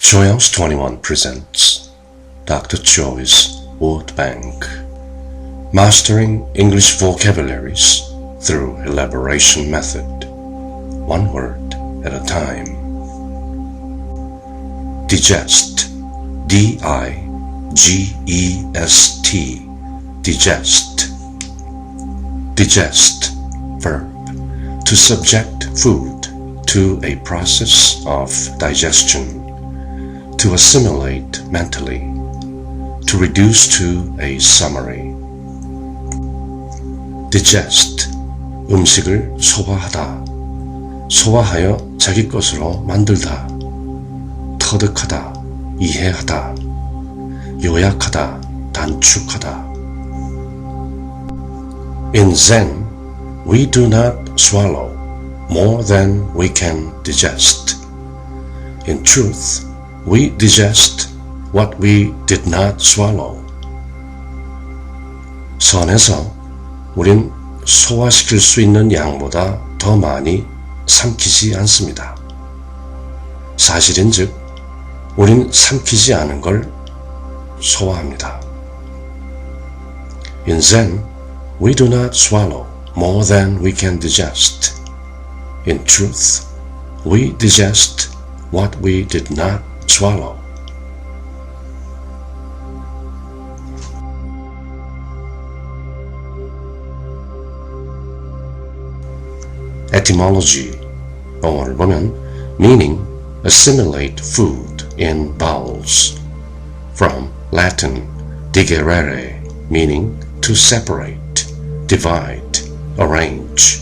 Choice 21 presents Dr. Choi's Word Bank Mastering English Vocabularies through Elaboration Method One word at a time. Digest. D-I-G-E-S-T Digest. Digest. Verb. To subject food to a process of digestion to assimilate mentally, to reduce to a summary. digest, 음식을 소화하다, 소화하여 자기 것으로 만들다, 터득하다, 이해하다, 요약하다, 단축하다. In Zen, we do not swallow more than we can digest. In truth, we digest what we did not swallow. 선에서 우린 소화시킬 수 있는 양보다 더 많이 삼키지 않습니다. 사실인 즉 우린 삼키지 않은 걸 소화합니다. In Zen, we do not swallow more than we can digest. In truth, we digest what we did not swallow. Etymology. Or woman meaning assimilate food in bowels. From Latin digerere meaning to separate, divide, arrange.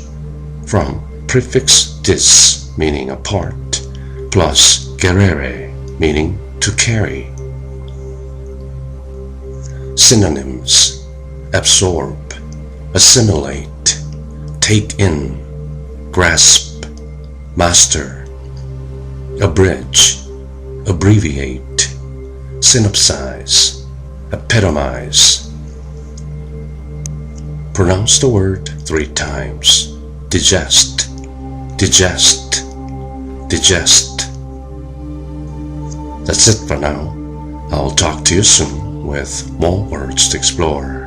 From prefix dis meaning apart plus gerere meaning to carry. Synonyms. Absorb, assimilate, take in, grasp, master, abridge, abbreviate, synopsize, epitomize. Pronounce the word three times. Digest, digest, digest. That's it for now. I'll talk to you soon with more words to explore.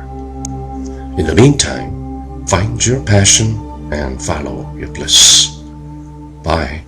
In the meantime, find your passion and follow your bliss. Bye.